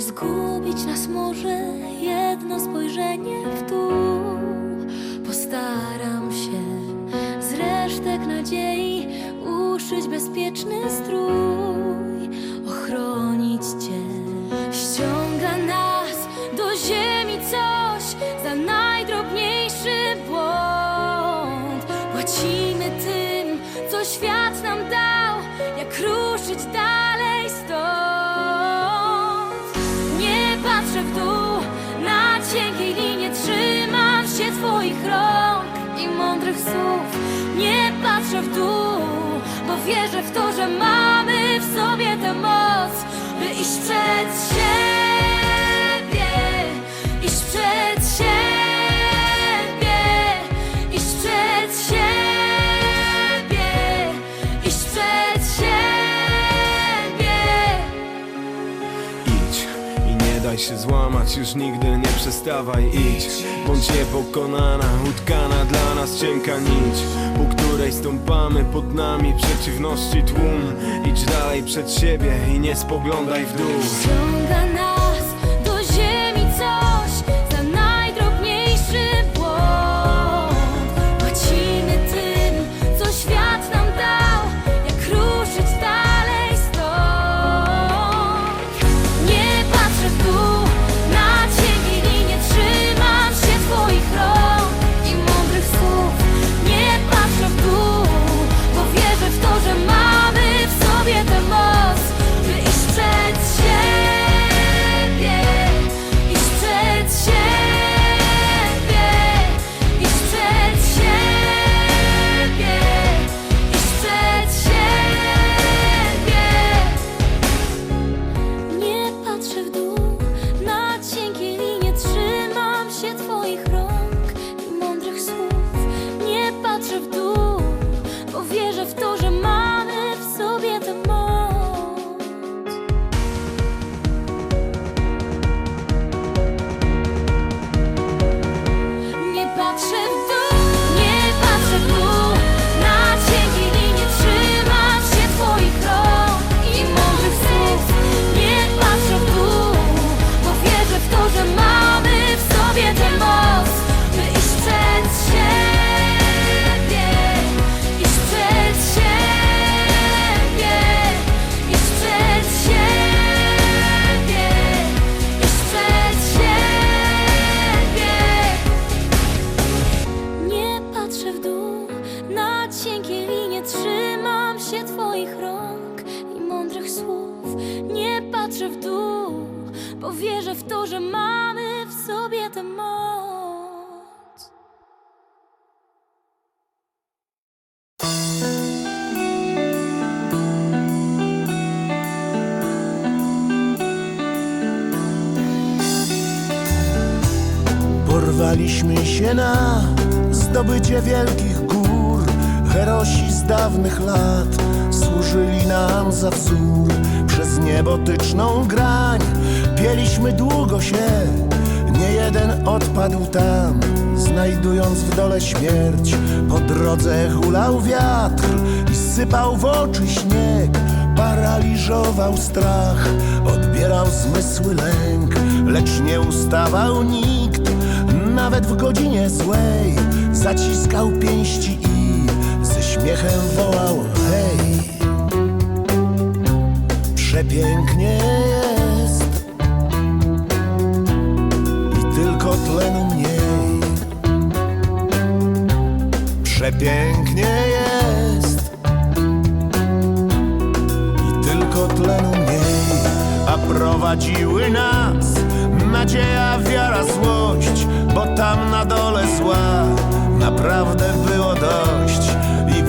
Zgubić nas może jedno spojrzenie w dół. Postaram się z resztek nadziei uszyć bezpieczny strój, ochronić cię. Ściąga nas do ziemi coś za najdrobniejszy błąd. Płacimy tym, co świat nam dał, patrzę w dół, bo wierzę w to, że mamy w sobie tę moc, by iść przed siebie, się złamać, już nigdy nie przestawaj Idź, bądź niepokonana, utkana dla nas cienka nić Po której stąpamy pod nami przeciwności tłum. Idź dalej przed siebie i nie spoglądaj w dół twoich rąk i mądrych słów. Nie patrzę w dół, bo wierzę w to, że mamy w sobie tę moc. Porwaliśmy się na zdobycie wielkich gór Herosi z dawnych lat służyli nam za wzór Przez niebotyczną grań. Pieliśmy długo się Nie jeden odpadł tam, znajdując w dole śmierć. Po drodze hulał wiatr i sypał w oczy śnieg. Paraliżował strach, odbierał zmysły lęk Lecz nie ustawał nikt, nawet w godzinie złej Zaciskał pięści i śmiechem wołał hej Przepięknie jest. I tylko tlenu mniej. Przepięknie jest. I tylko tlenu mniej, a prowadziły nas nadzieja, wiara, złość, bo tam na dole zła naprawdę było dość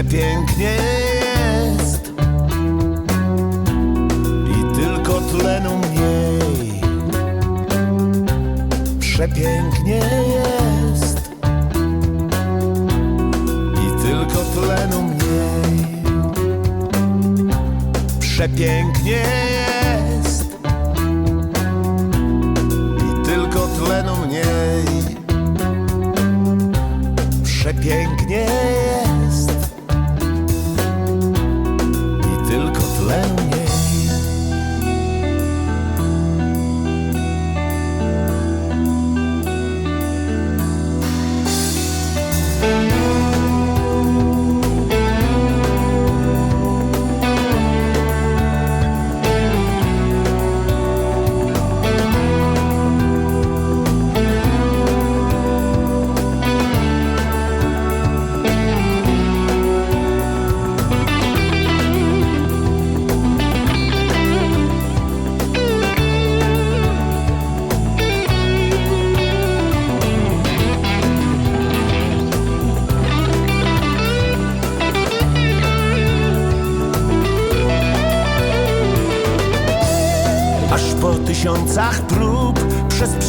Przepięknie jest i tylko tlenu mniej. przepięknie jest i tylko tlenu mniej. Przepięknie jest i tylko tlenu mniej. Przepięknie jest Aż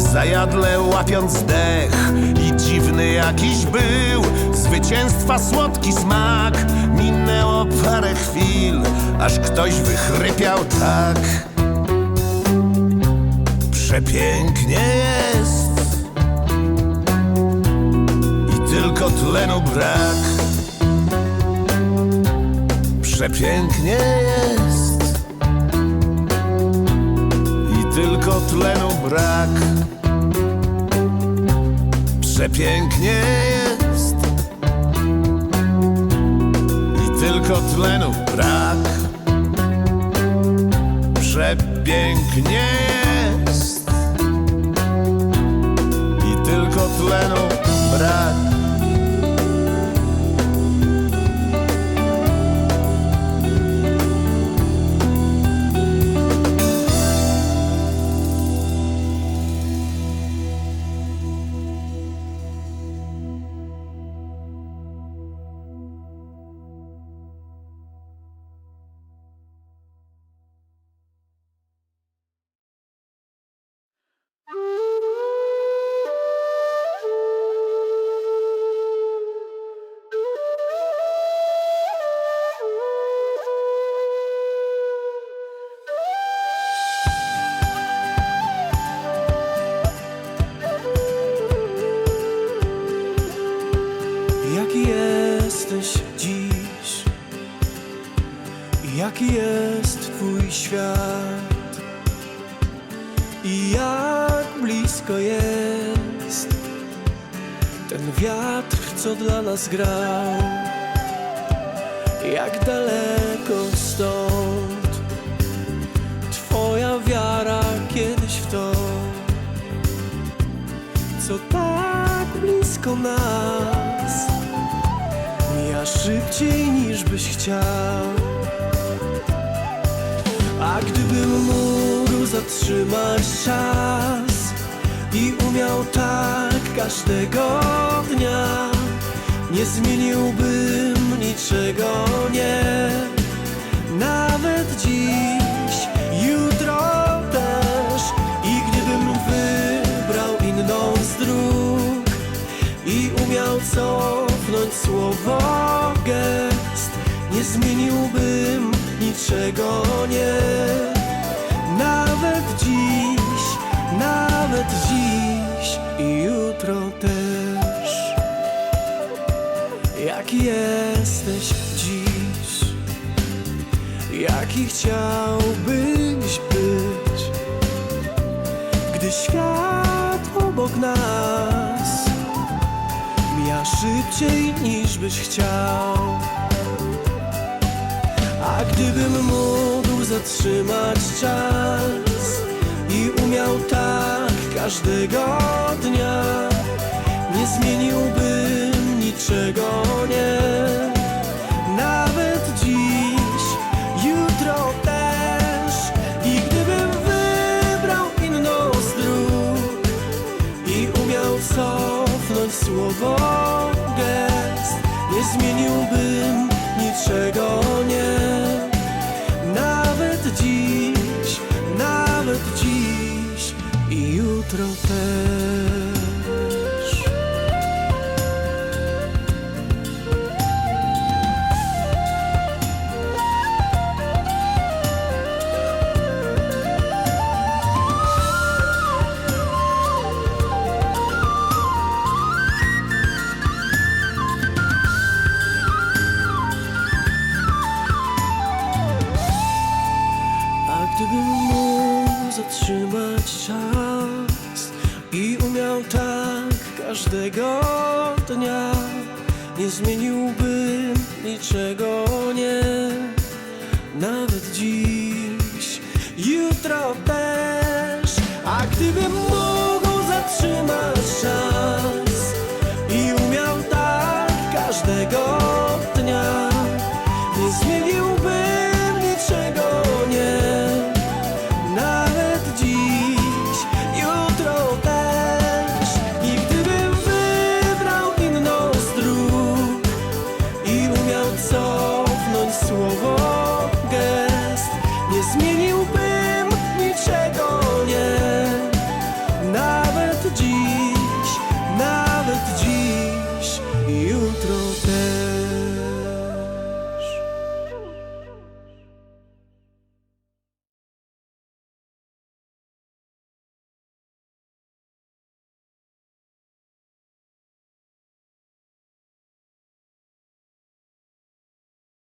zajadle łapiąc dech i dziwny jakiś był zwycięstwa słodki smak. Minęło parę chwil, aż ktoś wychrypiał tak. Przepięknie jest i tylko tlenu brak. Przepięknie jest tlenu brak. Przepięknie jest i tylko tlenu brak. Przepięknie jest i tylko tlenu brak. Jesteś dziś? Jaki jest Twój świat? I jak blisko jest ten wiatr, co dla nas grał? Jak daleko stąd Twoja wiara kiedyś w to, co tak blisko nas szybciej niż byś chciał. A gdybym mógł zatrzymać czas I umiał tak każdego dnia Nie zmieniłbym niczego, nie. Nawet dziś, jutro też. I gdybym wybrał inną z dróg i umiał słowo gest. Nie zmieniłbym niczego, nie. Nawet dziś, nawet dziś i jutro też. Jaki jesteś dziś? Jaki chciałbyś szybciej niż byś chciał. A gdybym mógł zatrzymać czas I umiał tak każdego dnia Nie zmieniłbym niczego, nie. Nawet dziś, jutro też. I gdybym wybrał inną z dróg I umiał cofnąć słowo jutro tak każdego dnia, nie zmieniłbym niczego, nie, nawet dziś, jutro też. A gdybym mógł certo dia.